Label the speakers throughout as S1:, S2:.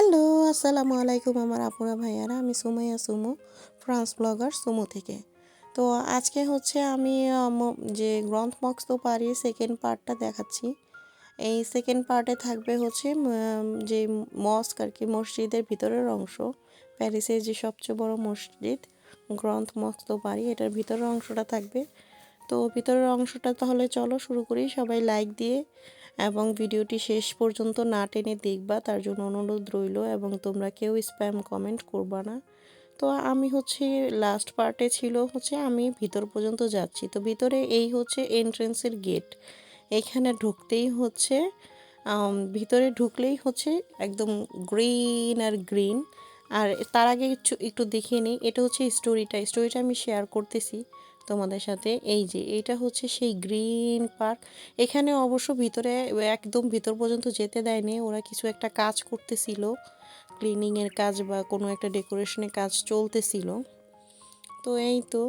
S1: Hello, আসসালামু আলাইকুম আমার আপুরা ভাইয়ারা, আমি সুমাইয়া সুমু ফ্রান্স ব্লগার সুমু থেকে। তো আজকে হচ্ছে আমি যে গ্রন্থ তো পারি সেকেন্ড পার্টটা দেখাচ্ছি। এই সেকেন্ড পার্টে থাকবে হচ্ছে যে মস্ক আর কি, মসজিদের ভিতরের অংশ। প্যারিসের যে সবচেয়ে বড় মসজিদ, গ্রন্থ তো পারি, এটার ভিতরের অংশটা থাকবে। তো ভিতরের অংশটা তাহলে চলো শুরু করি, সবাই লাইক দিয়ে। এবং ভিডিওটি শেষ পর্যন্ত না টেনে দেখবা, তার জন্য অনুরোধ রইল এবং তোমরা কেউ স্প্যাম কমেন্ট করবা না। তো আমি হচ্ছে লাস্ট পার্টে ছিল হচ্ছে আমি ভিতর পর্যন্ত যাচ্ছি। তো ভিতরে এই হচ্ছে এন্ট্রেন্সের গেট এখানে ঢুকতেই হচ্ছে ভিতরে ঢুকলেই হচ্ছে একদম গ্রিন আর গ্রিন আর তার আগে একটু দেখিয়ে নিই, এটা হচ্ছে স্টোরিটা স্টোরিটা আমি শেয়ার করতেছি। তোমাদের সাথে। এই যে এটা হচ্ছে সেই গ্রিন পার্ক। এখানে অবশ্য ভিতরে একদম ভিতর পর্যন্ত যেতে দেয়নি। ওরা কিছু একটা কাজ করতেছিল। ক্লিনিংয়ের কাজ বা কোনো একটা ডেকোরেশনের কাজ চলতেছিল। তো এই তো,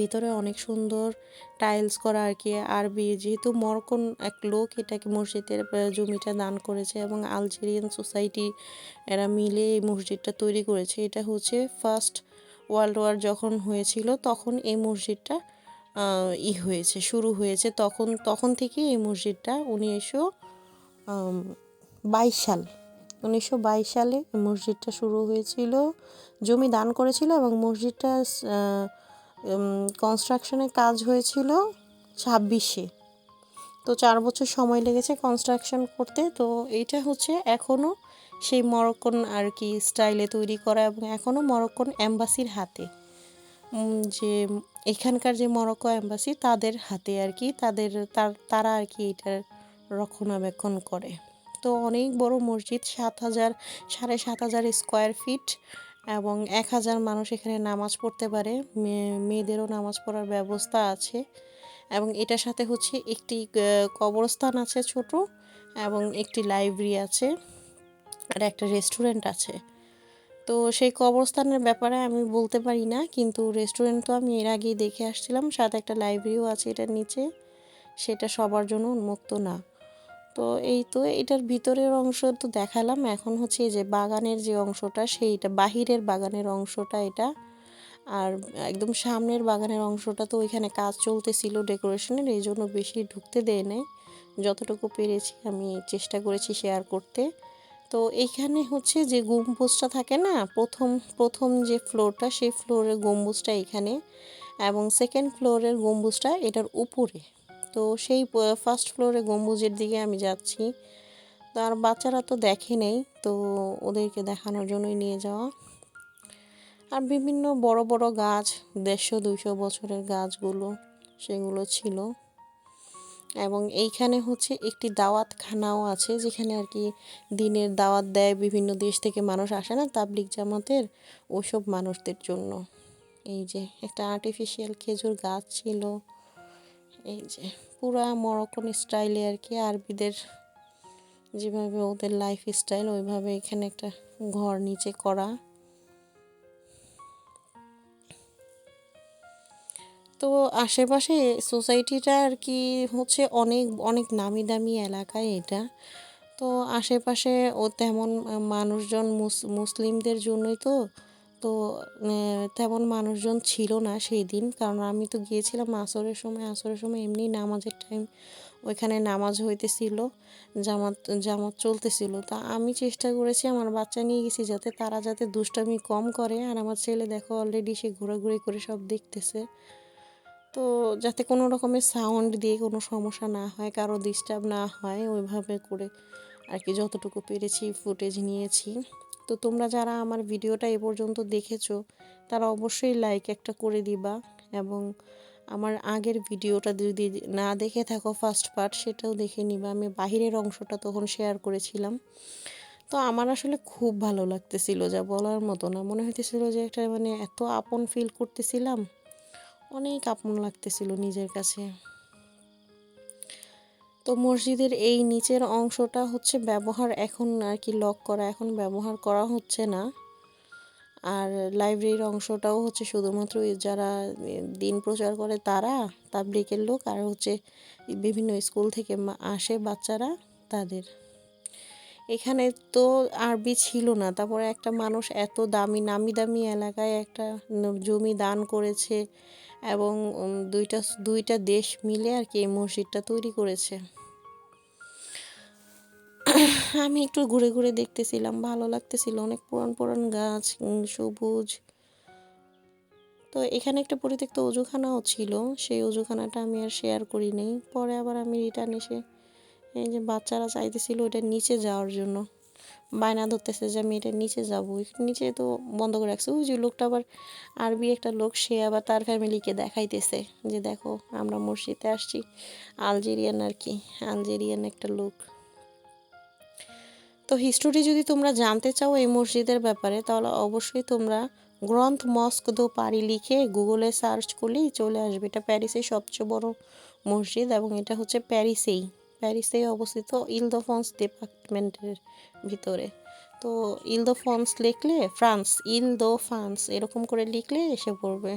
S1: ভিতরে অনেক সুন্দর টাইলস করা আর কি। আরবি যেহেতু মরকন এক লোক, এটাকে মসজিদের জমিটা দান করেছে এবং আলজেরিয়ান সোসাইটি এরা মিলে এই মসজিদটা তৈরি করেছে। এটা হচ্ছে ফার্স্ট ওয়ার্ল্ড ওয়ার যখন হয়েছিল, তখন এই মসজিদটা ই হয়েছে, শুরু হয়েছে। তখন তখন থেকে এই মসজিদটা উনিশশো বাইশ সাল, উনিশশো বাইশ সালে মসজিদটা শুরু হয়েছিল। জমি দান করেছিল এবং মসজিদটা কনস্ট্রাকশনের কাজ হয়েছিল ছাব্বিশে। তো চার বছর সময় লেগেছে কনস্ট্রাকশন করতে। তো এইটা হচ্ছে এখনও সেই মরক্কন আর কি স্টাইলে তৈরি করা এবং এখনও মরক্কন অ্যাম্বাসির হাতে। যে এখানকার যে মরক্কো অ্যাম্বাসি তাদের হাতে আর কি তাদের, তার আর কি এটার রক্ষণাবেক্ষণ করে। তো অনেক বড় মসজিদ, সাত হাজার, সাড়ে সাত হাজার স্কোয়ার ফিট এবং এক হাজার মানুষ এখানে নামাজ পড়তে পারে। মেয়ে- মেয়েদেরও নামাজ পড়ার ব্যবস্থা আছে এবং এটার সাথে হচ্ছে একটি কবরস্থান আছে ছোট এবং একটি লাইব্রেরি আছে। আর একটা রেস্টুরেন্ট আছে। তো সেই কবরস্থানের ব্যাপারে আমি বলতে পারি না, কিন্তু রেস্টুরেন্ট তো আমি এর আগেই দেখে আসছিলাম, সাথে একটা লাইব্রেরিও আছে এটার নিচে। সেটা সবার জন্য উন্মুক্ত না। তো এই তো এটার ভিতরের অংশ তো দেখালাম, এখন হচ্ছে যে বাগানের যে অংশটা, সেইটা বাহিরের বাগানের অংশটা এটা। আর একদম সামনের বাগানের অংশটা তো ওইখানে কাজ চলতেছিল ডেকোরেশনের এই জন্য বেশি ঢুকতে দেয় নাই যতটুকু পেরেছি আমি চেষ্টা করেছি শেয়ার করতে। তো এইখানে হচ্ছে যে গম্বুজটা থাকে না, প্রথম প্রথম যে ফ্লোরটা সেই ফ্লোরের গম্বুজটা এখানে এবং সেকেন্ড ফ্লোরের গম্বুজটা এটার উপরে। তো সেই ফার্স্ট ফ্লোরে গম্বুজের দিকে আমি যাচ্ছি। তো আর বাচ্চারা তো দেখে নেই, তো ওদেরকে দেখানোর জন্যই নিয়ে যাওয়া। আর বিভিন্ন বড় বড় গাছ, দেড়শো, দুইশো বছরের গাছগুলো, সেগুলো ছিল। এবং এইখানে হচ্ছে একটি দাওয়াতখানাও আছে যেখানে আর কি দিনের দাওয়াত দেয় বিভিন্ন দেশ থেকে মানুষ আসে না তাবলিক জামাতের ওসব মানুষদের জন্য। এই যে একটা আর্টিফিশিয়াল খেজুর গাছ ছিল। এই যে পুরা মরক্কন স্টাইলে আর কি আরবিদের যেভাবে ওদের লাইফ স্টাইল ওইভাবে এখানে একটা ঘর নিচে করা। তো আশেপাশে সোসাইটিটা আর কি হচ্ছে অনেক অনেক নামি দামি এলাকায় এটা। তো আশেপাশে ও তেমন মানুষজন মুস- মুসলিমদের জন্যই তো তো তেমন মানুষজন ছিল না সেই দিন কারণ আমি তো গিয়েছিলাম আসরের সময় আসরের সময় এমনি নামাজের টাইম ওইখানে নামাজ হইতেছিল, জামাত জামাত চলতেছিল। তা আমি চেষ্টা করেছি আমার বাচ্চা নিয়ে গেছি যাতে তারা যাতে দুষ্টামি কম করে। আর আমার ছেলে দেখো অলরেডি সে ঘোরাঘুরি করে সব দেখতেছে। তো যাতে কোনো রকমের সাউন্ড দিয়ে কোনো সমস্যা না হয়, কারও ডিস্টার্ব না হয়, ওইভাবে করে আর কি যতটুকু পেরেছি ফুটেজ নিয়েছি। তো তোমরা যারা আমার ভিডিওটা এ পর্যন্ত দেখেছ, তারা অবশ্যই লাইক একটা করে দিবা এবং আমার আগের ভিডিওটা যদি না দেখে থাকো ফার্স্ট পার্ট সেটাও দেখে নিবা। আমি বাহিরের অংশটা তখন শেয়ার করেছিলাম। তো আমার আসলে খুব ভালো লাগতেছিল, যা বলার মতো না। মনে হইতেছিল যে একটা মানে এত আপন ফিল করতেছিলাম। অনেক আপন লাগতেছিল নিজের কাছে। তো মসজিদের এই নিচের অংশটা হচ্ছে ব্যবহার এখন আর কি লক করা, এখন ব্যবহার করা হচ্ছে না। আর লাইব্রেরির অংশটাও হচ্ছে শুধুমাত্র যারা দিন প্রচার করে তারা তাবলিকের লোক আর হচ্ছে বিভিন্ন স্কুল থেকে আসে বাচ্চারা তাদের। এখানে তো আরবি ছিল না। তারপরে একটা মানুষ এত দামি, নামি দামি এলাকায় একটা জমি দান করেছে এবং দুইটা দুইটা দেশ মিলে আর কি এই মসজিদটা তৈরি করেছে। আমি একটু ঘুরে ঘুরে দেখতেছিলাম, ভালো লাগতেছিল। অনেক পুরান পুরান গাছ সবুজ। তো এখানে একটা পরিত্যক্ত অজুখানাও ছিল। সেই অজুখানাটা আমি আর শেয়ার করি নাই। পরে আবার আমি রিটার্ন এসে এই যে বাচ্চারা চাইতেছিল ওটার নিচে যাওয়ার জন্য। বায়না ধরতেছে যে আমি এটা নিচে যাব। নিচে তো বন্ধ করে রাখছে। ওই যে লোকটা আবার আরবি একটা লোক, সে আবার তার ফ্যামিলিকে দেখাইতেছে যে দেখো আমরা মসজিদে আসছি। আলজেরিয়ান আর কি, আলজেরিয়ান একটা লোক। তো হিস্টোরি যদি তোমরা জানতে চাও এই মসজিদের ব্যাপারে, তাহলে অবশ্যই তোমরা গ্রন্থ মস্ক দো পারি লিখে গুগলে সার্চ করলেই চলে আসবে। এটা প্যারিসের সবচেয়ে বড় মসজিদ এবং এটা হচ্ছে প্যারিসেই। প্যারিসেই অবস্থিত ইলদোফন্স ডিপার্টমেন্টের ভিতরে। তো ইলদোফন্স লিখলে ফ্রান্স ইলদো ফ্রান্স এরকম করে লিখলে এসে পড়বে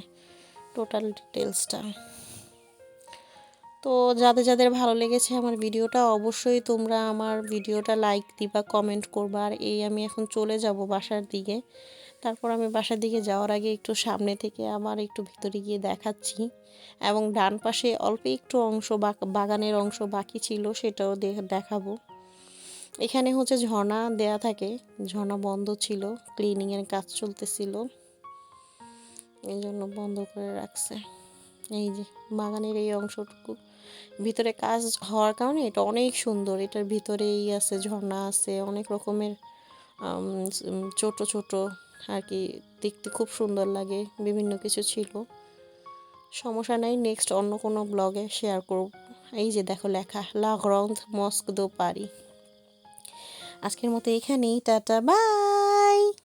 S1: টোটাল ডিটেলসটা তো যাদের যাদের ভালো লেগেছে আমার ভিডিওটা, অবশ্যই তোমরা আমার ভিডিওটা লাইক দিবা কমেন্ট করবা। আর এই আমি এখন চলে যাব বাসার দিকে। তারপর আমি বাসার দিকে যাওয়ার আগে একটু সামনে থেকে আবার একটু ভিতরে গিয়ে দেখাচ্ছি। এবং ডান পাশে অল্প একটু অংশ বাগানের অংশ বাকি ছিল সেটাও দেখাবো। এখানে হচ্ছে ঝর্ণা দেয়া থাকে, ঝর্ণা বন্ধ ছিল ক্লিনিংয়ের কাজ চলতেছিল। এই জন্য বন্ধ করে রাখছে। এই যে বাগানের এই অংশটুকু। ভিতরে কাজ হওয়ার কারণে এটা অনেক সুন্দর, এটার ভিতরেই আছে, ঝর্ণা আছে, অনেক রকমের ছোট ছোট আর কি দেখতে খুব সুন্দর লাগে, বিভিন্ন কিছু ছিল। সমস্যা নাই নেক্সট অন্য কোনো ব্লগে শেয়ার করব। এই যে দেখো লেখা লা মস্ক দো পারি আজকের মতো এখানেই, টাটা বাই